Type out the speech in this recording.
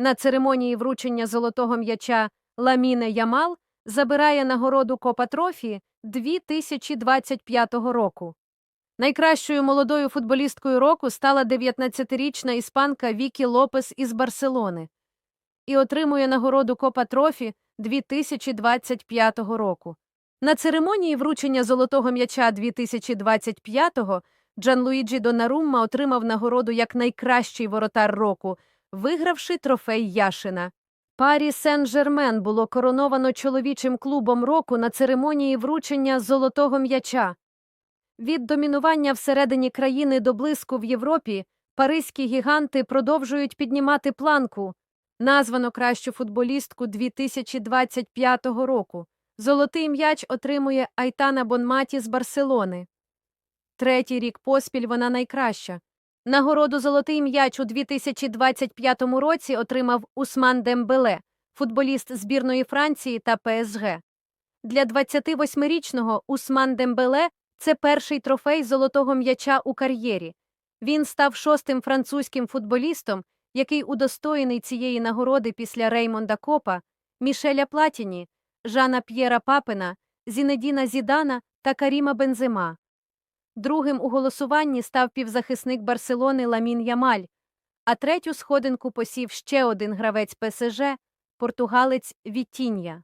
На церемонії вручення золотого м'яча Ламіне Ямал забирає нагороду Копа Трофі 2025 року. Найкращою молодою футболісткою року стала 19-річна іспанка Вікі Лопес із Барселони і отримує нагороду Копа Трофі 2025 року. На церемонії вручення золотого м'яча 2025-го Джанлуїджі Донарумма отримав нагороду як найкращий воротар року, вигравши трофей Яшина. Парі Сен-Жермен було короновано чоловічим клубом року на церемонії вручення золотого м'яча. Від домінування всередині країни до блиску в Європі паризькі гіганти продовжують піднімати планку. Названо кращу футболістку 2025 року. Золотий м'яч отримує Айтана Бонматі з Барселони. Третій рік поспіль вона найкраща. Нагороду «Золотий м'яч» у 2025 році отримав Усман Дембеле, футболіст збірної Франції та ПСГ. Для 28-річного Усман Дембеле це перший трофей золотого м'яча у кар'єрі. Він став шостим французьким футболістом, який удостоєний цієї нагороди після Реймонда Копа, Мішеля Платіні, Жана П'єра Папена, Зінедіна Зідана та Каріма Бензема. Другим у голосуванні став півзахисник Барселони Ламін Ямаль, а третю сходинку посів ще один гравець ПСЖ – португалець Вітінья.